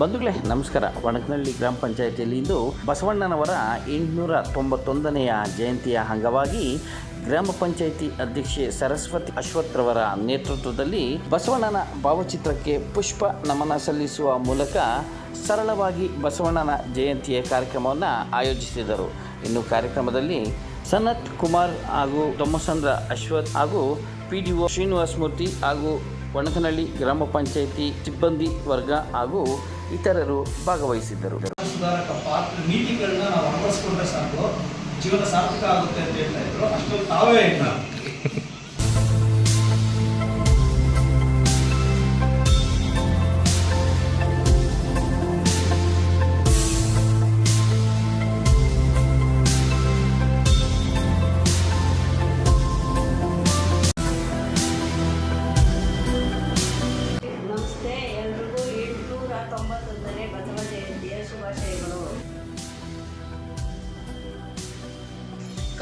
ಬಂಧುಗಳೇ, ನಮಸ್ಕಾರ. ಒಣಕನಹಳ್ಳಿ ಗ್ರಾಮ ಪಂಚಾಯಿತಿಯಲ್ಲಿ ಇಂದು ಬಸವಣ್ಣನವರ ಎಂಟುನೂರ ತೊಂಬತ್ತೊಂದನೆಯ ಜಯಂತಿಯ ಅಂಗವಾಗಿ ಗ್ರಾಮ ಪಂಚಾಯಿತಿ ಅಧ್ಯಕ್ಷೆ ಸರಸ್ವತಿ ಅಶ್ವಥ್ರವರ ನೇತೃತ್ವದಲ್ಲಿ ಬಸವಣ್ಣನ ಭಾವಚಿತ್ರಕ್ಕೆ ಪುಷ್ಪ ನಮನ ಸಲ್ಲಿಸುವ ಮೂಲಕ ಸರಳವಾಗಿ ಬಸವಣ್ಣನ ಜಯಂತಿಯ ಕಾರ್ಯಕ್ರಮವನ್ನು ಆಯೋಜಿಸಿದರು. ಇನ್ನು ಕಾರ್ಯಕ್ರಮದಲ್ಲಿ ಸನತ್ ಕುಮಾರ್ ಹಾಗೂ ತೊಮ್ಮಸಂದ್ರ ಅಶ್ವಥ್ ಹಾಗೂ P D O Srinivasa Murthy ಹಾಗೂ ಒಣಕನಹಳ್ಳಿ ಗ್ರಾಮ ಪಂಚಾಯಿತಿ ಸಿಬ್ಬಂದಿ ವರ್ಗ ಹಾಗೂ ಇತರರು ಭಾಗವಹಿಸಿದ್ದರು. ಸುಧಾರಕ ಪಾತ್ರ ನೀತಿಗಳನ್ನ ನಾವು ಅಳವಡಿಸ್ಕೊಂಡ್ರೆ ಸಾಕು. ಜೀವನ ಸಾರ್ಥಕ ಆಗುತ್ತೆ ಅಂತ ಹೇಳ್ತಾ ಇದ್ರು. ಅಷ್ಟೊಂದು ತಾವೇ ಇಲ್ಲ.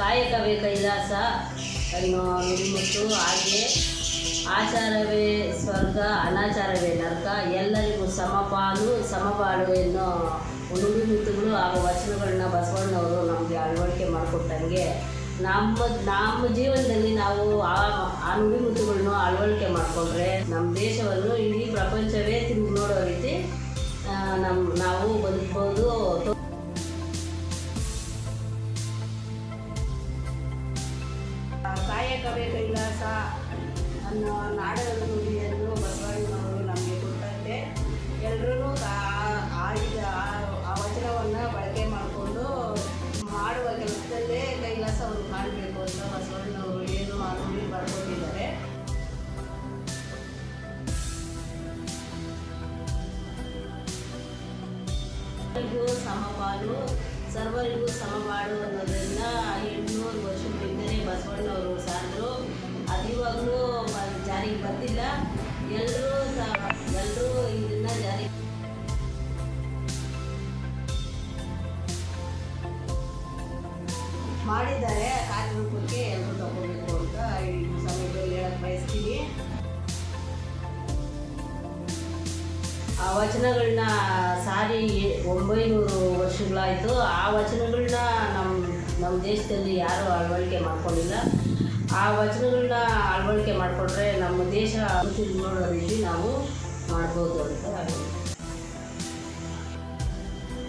ಕಾಯಕವೇ ಕೈಲಾಸ. ಅನ್ನೋ ನುಡಿಮುತ್ತು ಹಾಗೆ ಆಚಾರವೇ ಸ್ವರ್ಗ, ಅನಾಚಾರವೇ ನರ್ಕ, ಎಲ್ಲರಿಗೂ ಸಮಪಾಲು ಸಮಪಾಲು ಎನ್ನೋ ನುಡಿಮುತ್ತುಗಳು ಹಾಗೂ ವಚನಗಳನ್ನ ಬಸವಣ್ಣವರು ನಮಗೆ ಅಳವಡಿಕೆ ಮಾಡಿಕೊಟ್ಟಂಗೆ ನಮ್ಮ ನಮ್ಮ ಜೀವನದಲ್ಲಿ ನಾವು ಆ ಆ ನುಡಿಮುತ್ತುಗಳನ್ನ ಅಳವಡಿಕೆ ಮಾಡಿಕೊಂಡ್ರೆ ನಮ್ಮ ದೇಶವನ್ನು ಇಡೀ ಪ್ರಪಂಚವೇ ತಿಂದು ನೋಡೋ ರೀತಿ ನಮ್ಮ ನಾವು ಬದುಕ್ಬೋದು. ಕಾಯಕವೇ ಕೈಲಾಸ ಅನ್ನೋ ನಾಡದ ನುಡಿಯನ್ನು ಬಸವಣ್ಣನವರು ನಮಗೆ ಕೊಟ್ಟಂತೆ. ಎಲ್ಲರೂ ಆ ವಚನವನ್ನು ಬಳಕೆ ಮಾಡಿಕೊಂಡು ಮಾಡುವ ಕೆಲಸದಲ್ಲೇ ಕೈಲಾಸವನ್ನು ಮಾಡಬೇಕು ಅಂತ ಬಸವಣ್ಣನವರು ಏನು ಆ ನುಡಿ ಬರ್ಕೊಟ್ಟಿದ್ದಾರೆ ಸರ್ವರಿಗೂ ಸಮಪಾಲು ಸರ್ವರಿಗೂ ಸಮಪಾಲು ಅನ್ನೋದನ್ನ ಎಂಟುನೂರು ವರ್ಷಗಳಿಂದಲೇ ಬಸವಣ್ಣವರು ಜಾರಿಗೆ ಬಂದಿಲ್ಲ. ಎಲ್ಲರೂ ಎಲ್ಲರೂ ಇದನ್ನ ಜಾರಿ ಮಾಡಿದ್ದಾರೆ. ಕಾರ್ಯರೂಪಕ್ಕೆ ಎಲ್ಲರೂ ತಗೋಬೇಕು ಅಂತ ಈ ಸಮಯದಲ್ಲಿ ಹೇಳಕ್ ಬಯಸ್ತೀವಿ ಆ ವಚನಗಳನ್ನ ಸಾರಿ ಒಂಬೈನೂರು ವರ್ಷಗಳಾಯಿತು. ಆ ವಚನಗಳನ್ನ ನಮ್ಮ ನಮ್ಮ ದೇಶದಲ್ಲಿ ಯಾರೂ ಅಳವಡಿಕೆ ಮಾಡ್ಕೊಂಡಿಲ್ಲ. ಆ ವಚನಗಳನ್ನ ಅಳವಡಿಕೆ ಮಾಡಿಕೊಂಡ್ರೆ ನಮ್ಮ ದೇಶ ರೀತಿ ನಾವು ಮಾಡ್ಬೋದು ಅಂತ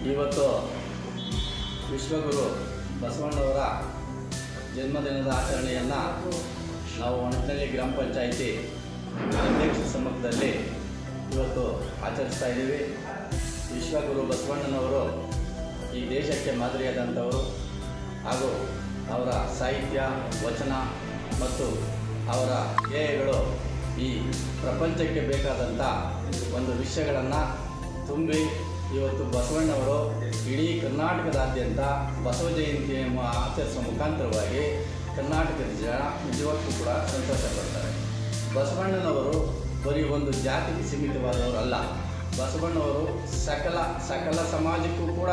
ಇವತ್ತು ವಿಶ್ವಗುರು ಬಸವಣ್ಣವರ ಜನ್ಮದಿನದ ಆಚರಣೆಯನ್ನು ನಾವು ಒಣಕನಹಳ್ಳಿ ಗ್ರಾಮ ಪಂಚಾಯಿತಿ ಅಧ್ಯಕ್ಷ ಸಮ್ಮುಖದಲ್ಲಿ ಇವತ್ತು ಆಚರಿಸ್ತಾ ಇದ್ದೀವಿ. ವಿಶ್ವಗುರು ಬಸವಣ್ಣನವರು ಈ ದೇಶಕ್ಕೆ ಮಾದರಿಯಾದಂಥವರು ಹಾಗೂ ಅವರ ಸಾಹಿತ್ಯ, ವಚನ ಮತ್ತು ಅವರ ಧ್ಯೇಯಗಳು ಈ ಪ್ರಪಂಚಕ್ಕೆ ಬೇಕಾದಂಥ ಒಂದು ವಿಷಯಗಳನ್ನು ತುಂಬಿ ಇವತ್ತು ಬಸವಣ್ಣವರು ಇಡೀ ಕರ್ನಾಟಕದಾದ್ಯಂತ ಬಸವ ಜಯಂತಿಯನ್ನು ಆಚರಿಸುವ ಮುಖಾಂತರವಾಗಿ ಕರ್ನಾಟಕದ ಜನ ನಿಜಕ್ಕೂ ಕೂಡ ಸಂತೋಷ ಪಡ್ತಾರೆ. ಬಸವಣ್ಣನವರು ಬರೀ ಒಂದು ಜಾತಿಗೆ ಸೀಮಿತವಾದವರಲ್ಲ. ಬಸವಣ್ಣವರು ಸಕಲ ಸಕಲ ಸಮಾಜಕ್ಕೂ ಕೂಡ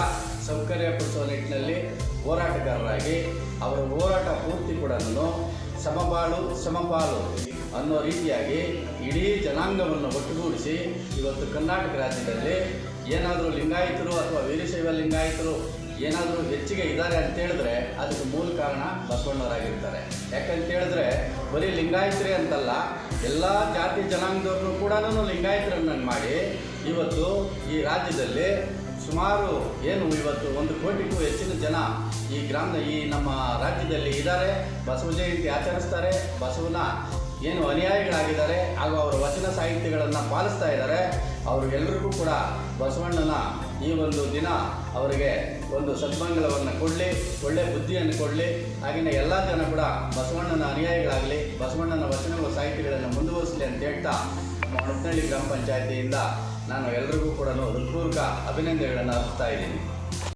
ಸೌಕರ್ಯಪಡಿಸುವ ನಿಟ್ಟಿನಲ್ಲಿ ಹೋರಾಟಗಾರರಾಗಿ, ಅವರ ಹೋರಾಟ ಪೂರ್ತಿ ಕೂಡ ಸಮಬಾಳು ಸಮಪಾಲು ಅನ್ನೋ ರೀತಿಯಾಗಿ ಇಡೀ ಜನಾಂಗವನ್ನು ಒಟ್ಟುಗೂಡಿಸಿ ಇವತ್ತು ಕರ್ನಾಟಕ ರಾಜ್ಯದಲ್ಲಿ ಏನಾದರೂ ಲಿಂಗಾಯಿತರು ಅಥವಾ ವೀರಶೈವ ಲಿಂಗಾಯಿತರು ಏನಾದರೂ ಹೆಚ್ಚಿಗೆ ಇದ್ದಾರೆ ಅಂತ ಹೇಳಿದ್ರೆ ಅದಕ್ಕೆ ಮೂಲ ಕಾರಣ ಬಸವಣ್ಣವರಾಗಿರ್ತಾರೆ. ಯಾಕಂತೇಳಿದ್ರೆ ಬರೀ ಲಿಂಗಾಯತರೇ ಅಂತಲ್ಲ, ಎಲ್ಲ ಜಾತಿ ಜನಾಂಗದವ್ರನ್ನೂ ಕೂಡ ಲಿಂಗಾಯತರನ್ನು ಮಾಡಿ ಇವತ್ತು ಈ ರಾಜ್ಯದಲ್ಲಿ ಸುಮಾರು ಏನು ಇವತ್ತು ಒಂದು ಕೋಟಿಗೂ ಹೆಚ್ಚಿನ ಜನ ಈ ಗ್ರಾಮದ ಈ ನಮ್ಮ ರಾಜ್ಯದಲ್ಲಿ ಇದ್ದಾರೆ. ಬಸವ ಜಯಂತಿ ಆಚರಿಸ್ತಾರೆ. ಬಸವನ ಏನು ಅನುಯಾಯಿಗಳಾಗಿದ್ದಾರೆ ಹಾಗೂ ಅವರ ವಚನ ಸಾಹಿತ್ಯಗಳನ್ನು ಪಾಲಿಸ್ತಾ ಇದ್ದಾರೆ. ಅವ್ರಿಗೆಲ್ಲರಿಗೂ ಕೂಡ ಬಸವಣ್ಣನ ಈ ಒಂದು ದಿನ ಅವರಿಗೆ ಒಂದು ಸದ್ಮಂಗಲವನ್ನು ಕೊಡಲಿ ಒಳ್ಳೆಯ ಬುದ್ಧಿಯನ್ನು ಕೊಡಲಿ. ಹಾಗೆಯೇ ಎಲ್ಲ ಜನ ಕೂಡ ಬಸವಣ್ಣನ ಅನುಯಾಯಿಗಳಾಗಲಿ, ಬಸವಣ್ಣನ ವಚನ ಸಾಹಿತ್ಯಗಳನ್ನು ಮುಂದುವರಿಸಲಿ ಅಂತ ಹೇಳ್ತಾ ನಮ್ಮ ಹೊಣನಹಳ್ಳಿ ಗ್ರಾಮ ಪಂಚಾಯತಿಯಿಂದ ನಾನು ಎಲ್ರಿಗೂ ಕೂಡ ಹೃತ್ಪೂರ್ವಕ ಅಭಿನಂದನೆಗಳನ್ನು ಅರ್ಪಿಸ್ತಾ ಇದ್ದೀನಿ.